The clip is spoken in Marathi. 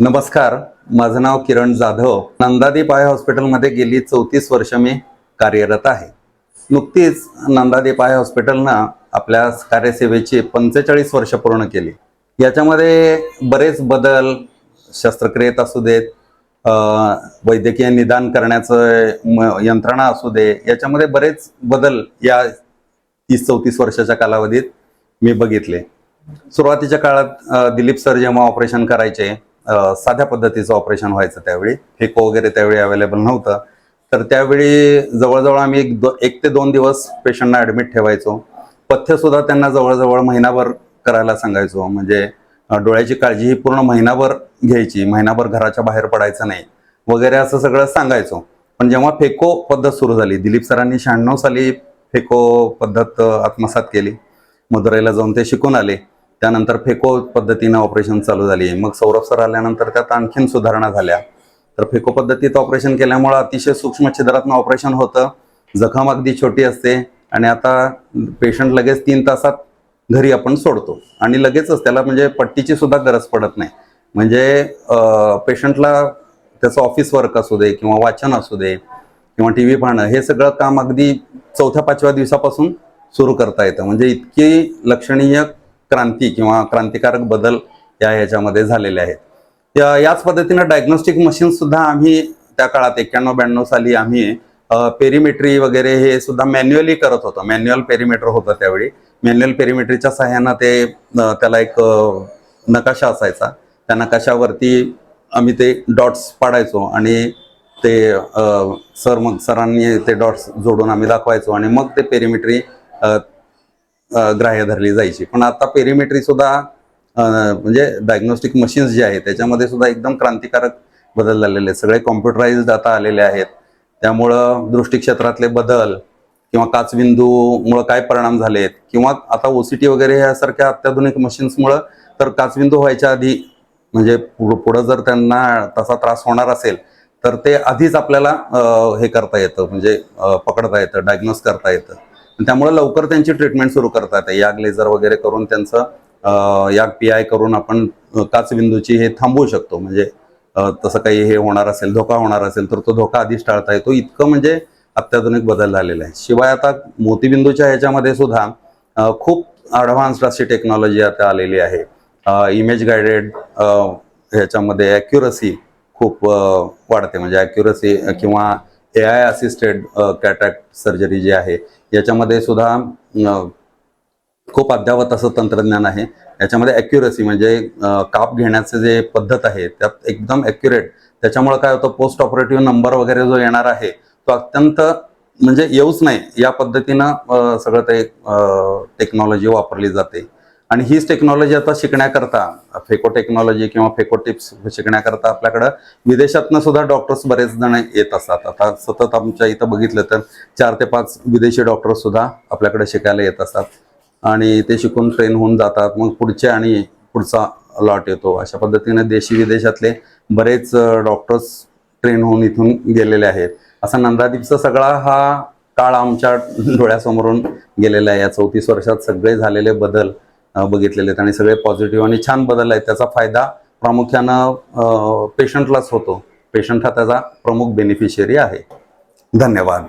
नमस्कार माझं नाव किरण जाधव. नंदादीप आय हॉस्पिटलमध्ये गेली चौतीस वर्ष मी कार्यरत आहे. नुकतीच नंदादीप आय हॉस्पिटलनं आपल्या कार्यसेवेची पंचेचाळीस वर्ष पूर्ण केली. याच्यामध्ये बरेच बदल शस्त्रक्रियेत असू देत वैद्यकीय निदान करण्याचं म- यंत्रणा असू दे याच्यामध्ये बरेच बदल या तीस चौतीस वर्षाच्या कालावधीत मी बघितले. सुरुवातीच्या काळात दिलीप सर जेव्हा ऑपरेशन करायचे साध्या पद्धतीचं ऑपरेशन व्हायचं त्यावेळी. फेको वगैरे त्यावेळी अवेलेबल नव्हतं. तर त्यावेळी जवळजवळ आम्ही एक दो एक ते दोन दिवस पेशंटना ॲडमिट ठेवायचो. पथ्य सुद्धा त्यांना जवळजवळ महिनाभर करायला सांगायचो. म्हणजे डोळ्याची काळजी ही पूर्ण महिनाभर घ्यायची. महिनाभर घराच्या बाहेर पडायचं नाही. वगैरे असं सगळं सांगायचो. पण जेव्हा फेको पद्धत सुरू झाली दिलीप सरांनी शहाण्णव साली फेको पद्धत आत्मसात केली. मदुराईला जाऊन ते शिकून आले. त्यानंतर फेको पद्धतीनं ऑपरेशन चालू झाली. मग सौरभ सर आल्यानंतर त्यात आणखीन सुधारणा झाल्या. तर फेको पद्धतीत ऑपरेशन केल्यामुळं अतिशय सूक्ष्म छिद्रातनं ऑपरेशन होतं. जखम अगदी छोटी असते आणि आता पेशंट लगेच तीन तासात घरी आपण सोडतो. आणि लगेचच त्याला म्हणजे पट्टीची सुद्धा गरज पडत नाही. म्हणजे पेशंटला त्याचं ऑफिस वर्क असू दे किंवा वाचन असू दे किंवा टी व्ही पाहणं हे सगळं काम अगदी चौथ्या पाचव्या दिवसापासून सुरू करता येतं. म्हणजे इतकी लक्षणीय क्रांती किंवा क्रांतिकारक बदल या ह्याच्यामध्ये झालेले आहेत. या याच पद्धतीनं डायग्नोस्टिक मशीन सुद्धा आम्ही त्या काळात एक्क्याण्णव ब्याण्णव साली आम्ही पेरिमेट्री वगैरे हे सुद्धा मॅन्युअली करत होतो. मॅन्युअल पेरिमीटर होतं त्यावेळी. मॅन्युअल पेरिमेट्रीच्या सहाय्यानं ते त्याला एक नकाशा असायचा. त्या नकाशावरती आम्ही ते डॉट्स पाडायचो आणि ते सर मग सरांनी ते डॉट्स जोडून आम्ही दाखवायचो आणि मग ते पेरिमेट्री ग्राह्य धरली जायची. पण आता पेरिमेट्री सुद्धा म्हणजे डायग्नोस्टिक मशीन्स जे आहेत त्याच्यामध्ये सुद्धा एकदम क्रांतिकारक बदल झालेले आहेत. सगळे कॉम्प्युटराइज्ड आता आलेले आहेत. त्यामुळं दृष्टी क्षेत्रातले बदल किंवा काचबिंदूमुळं काय परिणाम झालेत किंवा आता ओसीटी वगैरे यासारख्या अत्याधुनिक मशीन्समुळं तर काचबिंदू व्हायच्या आधी म्हणजे पुढं पुढं जर त्यांना तसा त्रास होणार असेल तर ते आधीच आपल्याला हे करता येतं म्हणजे पकडता येतं डायग्नोस करता येतं. त्यामुळे लवकर त्यांची ट्रीटमेंट सुरू करता येते याग लेझर वगैरे करून त्यांचं याग पी आय करून आपण काचबिंदूची हे थांबवू शकतो. म्हणजे तसं काही हे होणार असेल धोका होणार असेल तर तो धोका आधीच टाळता येतो. इतकं म्हणजे अत्याधुनिक बदल झालेला आहे. शिवाय आता मोतीबिंदूच्या ह्याच्यामध्ये सुद्धा खूप ॲडव्हान्स्ड अशी टेक्नॉलॉजी आता आलेली आहे. इमेज गायडेड ह्याच्यामध्ये ॲक्युरसी खूप वाढते. म्हणजे ॲक्युरसी किंवा A I assisted cataract surgery जी आहे याच्यामध्ये सुद्धा खूप अद्यावत असं तंत्रज्ञान आहे. याच्यामध्ये ॲक्युरसी म्हणजे काप घेण्याचं जे पद्धत आहे त्यात एकदम ॲक्युरेट त्याच्यामुळं काय होतं पोस्ट ऑपरेटिव्ह नंबर वगैरे जो येणार आहे तो अत्यंत म्हणजे येऊच नाही. या पद्धतीनं सगळं ते टेक्नॉलॉजी वापरली जाते. आणि हीच टेक्नॉलॉजी आता शिकण्याकरता फेको टेक्नॉलॉजी किंवा फेको टिप्स शिकण्याकरता आपल्याकडं विदेशातनं सुद्धा डॉक्टर्स बरेच जण येत असतात. आता सतत आमच्या इथं बघितलं तर चार ते पाच विदेशी डॉक्टर्स सुद्धा आपल्याकडे शिकायला येत असतात. आणि ते शिकून ट्रेन होऊन जातात. मग पुढचे आणि पुढचा लॉट येतो. अशा पद्धतीने देशी विदेशातले बरेच डॉक्टर्स ट्रेन होऊन इथून गेलेले आहेत. असा नंदादीपचा सगळा हा काळ आमच्या डोळ्यासमोरून गेलेला आहे. या चौतीस वर्षात सगळे झालेले बदल बघितलेले आहेत आणि सगळे पॉझिटिव्ह आणि छान बदल आहेत. त्याचा फायदा प्रामुख्यानं पेशंटलाच होतो. पेशंट हा त्याचा प्रमुख बेनिफिशियरी आहे. धन्यवाद.